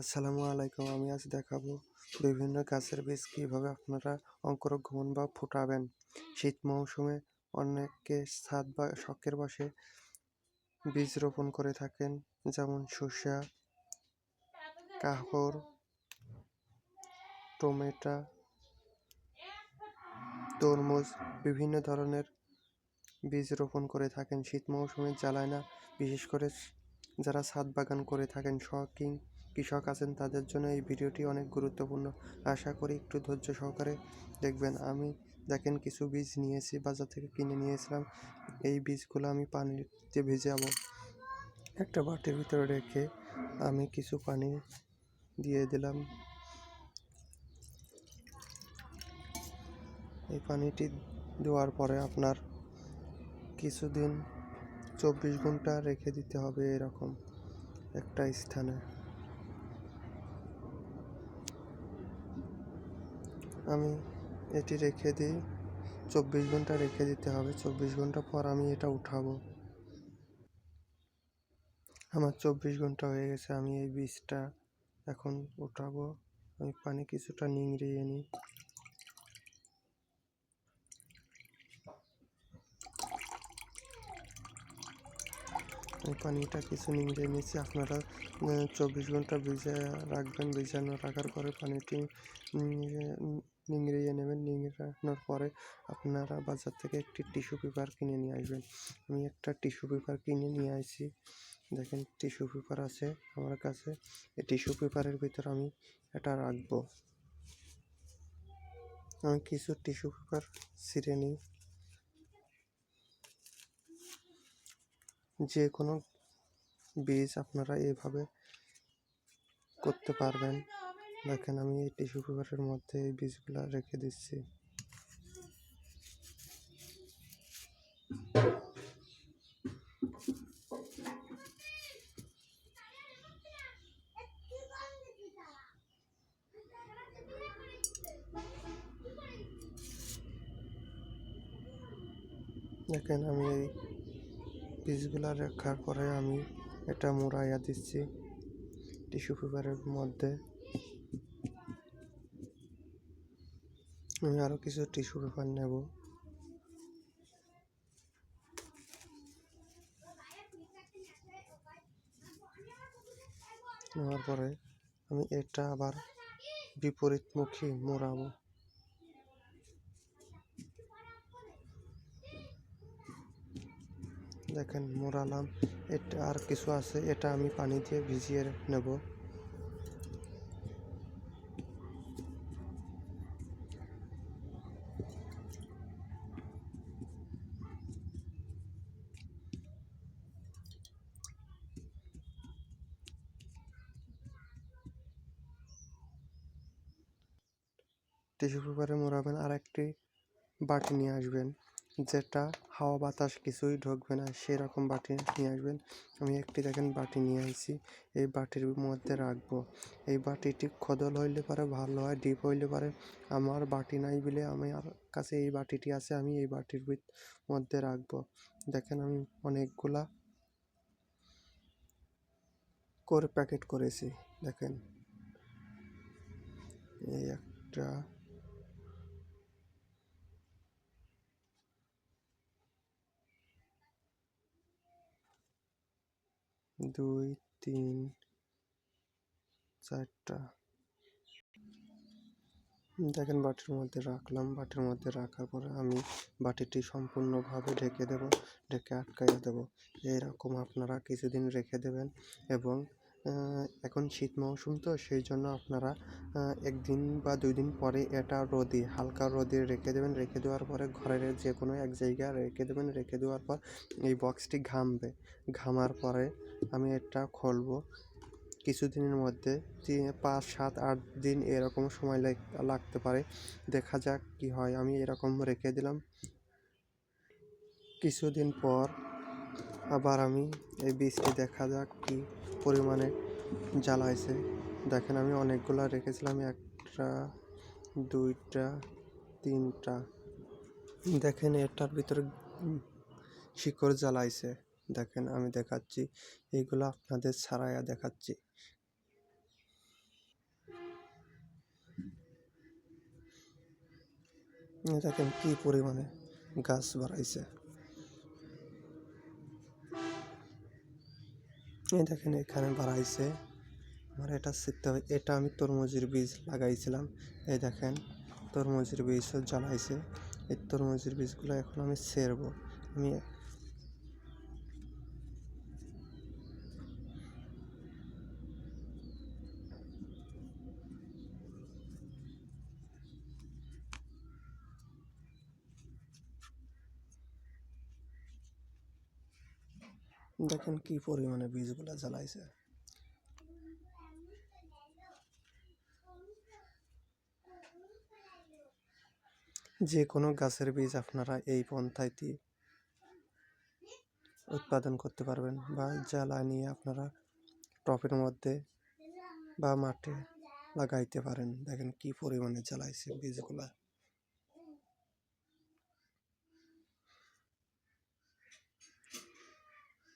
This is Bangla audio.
আসসালামু আলাইকুম, আমি আজ দেখাবো বিভিন্ন গাছের বীজ কীভাবে আপনারা অঙ্কুরোদ্গমন বা ফুটাবেন। শীত মৌসুমে অনেকে ছাদ বা শখের বসে বীজ রোপণ করে থাকেন, যেমন শসা কাহর টমেটো, তরমুজ, বিভিন্ন ধরনের বীজ রোপণ করে থাকেন। শীত মৌসুমে জ্বালায় না, বিশেষ করে যারা ছাদ বাগান করে থাকেন শখিং কৃষক আছেন, তাদের জন্য এই ভিডিওটি অনেক গুরুত্বপূর্ণ। আশা করি একটু ধৈর্য সহকারে দেখবেন। আমি দেখেন কিছু বীজ নিয়েছি, বাজার থেকে কিনে নিয়েছিলাম। এই বীজগুলো আমি পানিতে ভেজাবো। একটা বাটির ভিতরে রেখে আমি কিছু পানি দিয়ে দিলাম। এই পানিটি দেওয়ার পরে আপনার কিছুদিন চব্বিশ ঘণ্টা রেখে দিতে হবে এরকম একটা স্থানে। আমি এটি রেখে দিই। চব্বিশ ঘণ্টা রেখে দিতে হবে। চব্বিশ ঘণ্টা পর আমি এটা উঠাবো। আমার চব্বিশ ঘণ্টা হয়ে গেছে। আমি এই বীজটা এখন উঠাবো। আমি পানি কিছুটা নিংড়িয়ে নিই। এই পানিটা কিছু নিংড়ে নিয়েছি। আপনারা চব্বিশ ঘণ্টা ভিজে রাখবেন। ভিজানো রাখার পরে পানিটি নিংড়িয়ে নেবেন নিংড়ানোর পরে আপনারা বাজার থেকে একটি টিস্যু পেপার কিনে নিয়ে আসবেন। আমি একটা টিস্যু পেপার কিনে নিয়ে আসি দেখেন টিস্যু পেপার আছে আমার কাছে। এই টিস্যু পেপারের ভিতর আমি এটা রাখব। আমি কিছু টিস্যু পেপার ছিঁড়ে নিই। যে কোনো বীজ আপনারা এভাবে করতে পারবেন। দেখেন আমি এই টিস্যু পেপারের মধ্যে এই বীজগুলো রেখে দিচ্ছি। দেখেন আমি এই বীজগুলা রাখার পরে আমি এটা মোড়াইয়া দিচ্ছি টিস্যু পেপারের মধ্যে। আমি আরও কিছু টিস্যু পেপার নেব। নেওয়ার পরে আমি এটা আবার বিপরীতমুখী মোড়াবো। দেখেন, মোড়ালাম, এটা আর কিছু আছে, এটা আমি পানি দিয়ে ভিজিয়ে নেব। টিস্যু পেপারে মোড়াবেন আর একটি বাটি নিয়ে আসবেন। যেটা হাওয়া বাতাস কিছুই ঢুকবে না, সেরকম বাটি নিয়ে আসবেন। আমি একটি দেখেন বাটি নিয়ে আসছি এই বাটির মধ্যে রাখব। এই বাটিটি খদল হইলে পারে ভালো হয়, ডিপ হইলে পারে আমার বাটি নাই বলে আমার কাছে এই বাটিটি আছে, আমি এই বাটির মধ্যে রাখব। দেখেন আমি অনেকগুলা করে প্যাকেট করেছি, দেখেন। এই একটা দুই, তিন, চারটা। দেখেন বাটির মধ্যে রাখলাম, বাটির মধ্যে রাখার পরে আমি বাটিটি সম্পূর্ণভাবে ঢেকে দেব, ঢেকে আটকাইয়া দেব। এরকম আপনারা কিছুদিন রেখে দেবেন এবং এখন শীত মৌসুম তো, সেই জন্য আপনারা একদিন বা দুই দিন পরে এটা রোদে, হালকা রোদে রেখে দেবেন। রেখে দেওয়ার পরে ঘরের যে কোনো এক জায়গায় রেখে দেবেন। রেখে দেওয়ার পর এই বক্সটি ঘামবে। ঘামার পরে আমি এটা খুলবো। কিছুদিনের মধ্যে পাঁচ, সাত, আট দিন এরকম সময় লাগতে পারে। দেখা যাক কি হয়। আমি এরকম রেখে দিলাম। কিছুদিন পর আবার আমি এই বীজটি দেখা যাক কী পরিমাণে জ্বালাইছে দেখেন, আমি অনেকগুলো রেখেছিলাম, একটা, দুইটা, তিনটা। দেখেন, এটার ভিতরে শিকড় জ্বালাইছে দেখেন, আমি দেখাচ্ছি, এগুলো আপনাদের ছাড়াইয়া দেখাচ্ছি। দেখেন, কি পরিমাণে গাছ বাড়াইছে। এই দেখেন এখানে বাড়াইছে আমার এটা শিখতে হবে, এটা আমি তরমুজের বীজ লাগাইছিলাম। এই দেখেন, তরমুজের বীজও জ্বালাইছে। এই তরমুজের বীজগুলো এখন আমি সেরবো আমি দেখেন কি পরিমাণে বীজগুলো জ্বালাইছে। যে কোনো গাছের বীজ আপনারা এই পন্থায় উৎপাদন করতে পারবেন বা জ্বালা নিয়ে আপনারা টপের মধ্যে বা মাঠে লাগাইতে পারেন। দেখেন কি পরিমাণে জ্বালাইছে বীজগুলা।